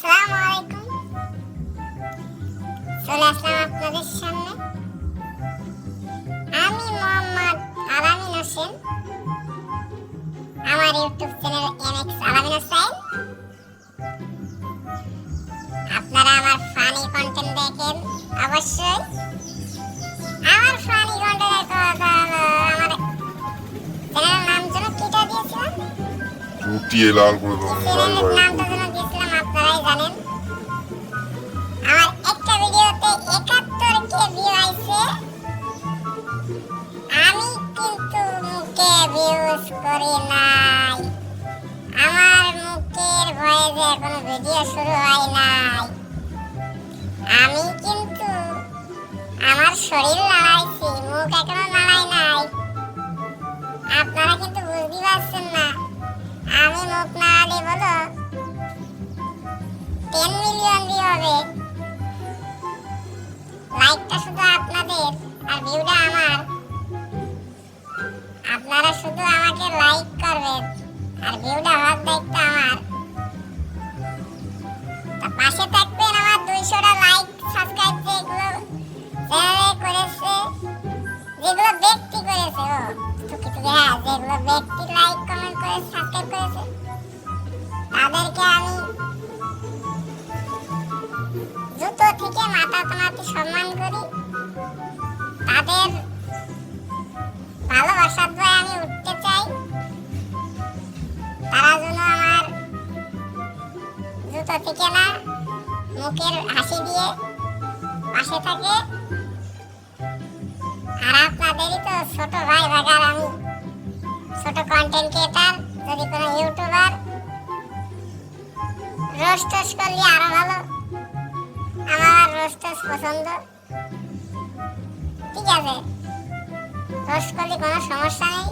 সালাম আলাইকুম চলে আসলাম আপনাদের সামনে আমি মোহাম্মদ আলামিন হোসেন আমার ইউটিউব চ্যানেল এমএক্স আলামিন হোসেন আপনারা আমার ফানি কন্টেন্ট দেখেন অবশ্যই আমার ফানি কন্টেন্টের আমার চ্যানেলের নাম যেন কিটা দিয়েছিলাম চুটিয়ে লাল করে নামটা আপনারাই জানেন? আমার একটা ভিডিওতে একাত্তর কে ভিউ আইছে আমি কিন্তু মুখে ভিউজ করি নাই। আমার মুখের ভিডিও শুরু হয় নাই। আমি কিন্তু আমার শরীর নাড়াইছি মুখ এখনও টেন মিলিয়ন ভিউ হবে লাইকটা শুধু আপনাদের, আর ভিউটা আমার। আপনারা শুধু আমাকে লাইক করবেন, আর ভিউটা হওয়ার দায়িত্ব আমার পাশে থাকবেন আমার দুইশোটা লাইক সাবস্ক্রাইব যেগুলো চ্যানেলে করেছে, যেগুলো ব্যক্তি করেছে, ও হ্যাঁ যেগুলো ব্যক্তি লাইক কমেন্ট করে সাবস্ক্রাইব করেছে থেকে মাথা তোমাতে সম্মান করি। তাদের ভালোবাসার দ্বারা আমি উঠতে চাই। তারা যেন আমার জুতো থেকে না মুখের হাসি দিয়ে পাশে থাকে। আর আপনাদেরই তো ছোট ভাই ভাগার আমি। ছোট কন্টেন্ট ক্রিয়েটার যদি কোনো ইউটিউবার রোস্ট টোস্ট করলে আরও ভালো। রোস্ট পছন্দ? ঠিক আছে। করলে কোনো সমস্যা নেই।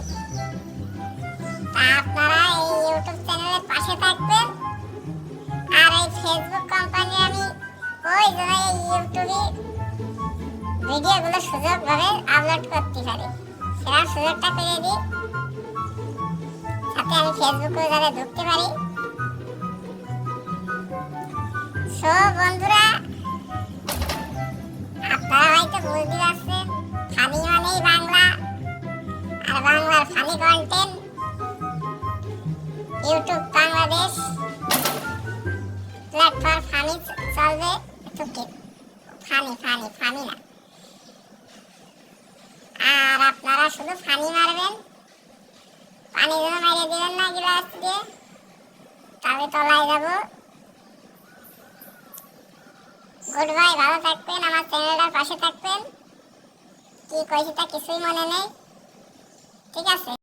তা আপনারা এই ইউটিউব চ্যানেলের পাশে থাকবেন। আর এই ফেসবুক কোম্পানি আমি ওই জন্য এই ইউটিউবে ভিডিওগুলো সুযোগভাবে আপলোড করতে পারি। সেটার সুযোগটা করে দিই সাথে আমি ফেসবুকে যাতে ঢুকতে পারি। বুঝতে পারছেন ফানি মানেই বাংলা। আর বাংলার funny content YouTube Bangladesh. Platform funny চলবে টুকি ফানি ফানি ফানি না। আর আপনারা শুধু ফানি মারবেন। পানি যেন মারিয়ে দিবেন না গ্লাস দিয়ে, তবে তলায় যাব। গুড বাই ভালো থাকবেন, আমার চ্যানেলটার পাশে থাকবেন। কি কইছি তা কিছুই মনে নেই। ঠিক আছে?